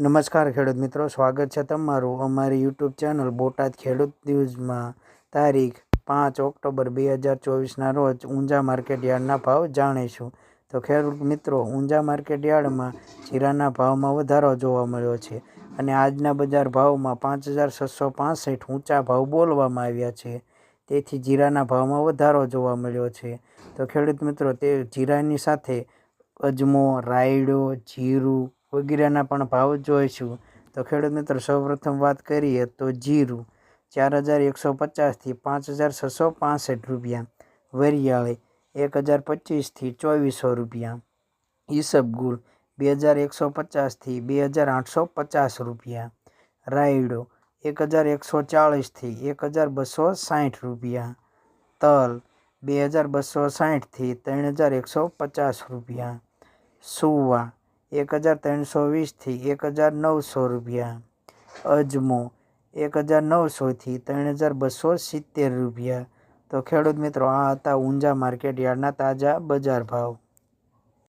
નમસ્કાર ખેડૂત મિત્રો, સ્વાગત છે તમારું અમારી યુટ્યુબ ચેનલ બોટાદ ખેડૂત ન્યૂઝમાં. તારીખ પાંચ ઓક્ટોબર બે હજાર ચોવીસના રોજ ઊંઝા માર્કેટ યાર્ડના ભાવ જાણીશું. તો ખેડૂત મિત્રો, ઊંઝા માર્કેટ યાર્ડમાં જીરાના ભાવમાં વધારો જોવા મળ્યો છે અને આજના બજાર ભાવમાં પાંચ હજાર છસો પાસઠ ઊંચા ભાવ બોલવામાં આવ્યા છે. તેથી જીરાના ભાવમાં વધારો જોવા મળ્યો છે. તો ખેડૂત મિત્રો, તે જીરાની સાથે અજમો, રાયડો, જીરું વગેરેના પણ ભાવ જોઈશું. તો ખેડૂત મિત્રો, સૌપ્રથમ વાત કરીએ તો જીરું ચાર હજાર એકસો પચાસથી પાંચ હજાર છસો પાસઠ રૂપિયા, વરિયાળી એક હજાર પચીસથી ચોવીસો રૂપિયા ઈસબગુલ બે હજાર એકસો પચાસથી બે હજાર આઠસો પચાસ રૂપિયા, રાયડો એક હજાર એકસો ચાળીસથી એક હજાર બસો સાઠ રૂપિયા તલ બે હજાર બસો સાઠથી ત્રણ હજાર એકસો પચાસ રૂપિયા સુવા એક હજાર ત્રણસો વીસથી એક હજાર નવસો રૂપિયા. અજમો એક હજાર નવસોથી ત્રણ હજાર બસો સિત્તેર રૂપિયા. તો ખેડૂત મિત્રો, આ હતા ઊંઝા માર્કેટ યાર્ડના તાજા બજાર ભાવ.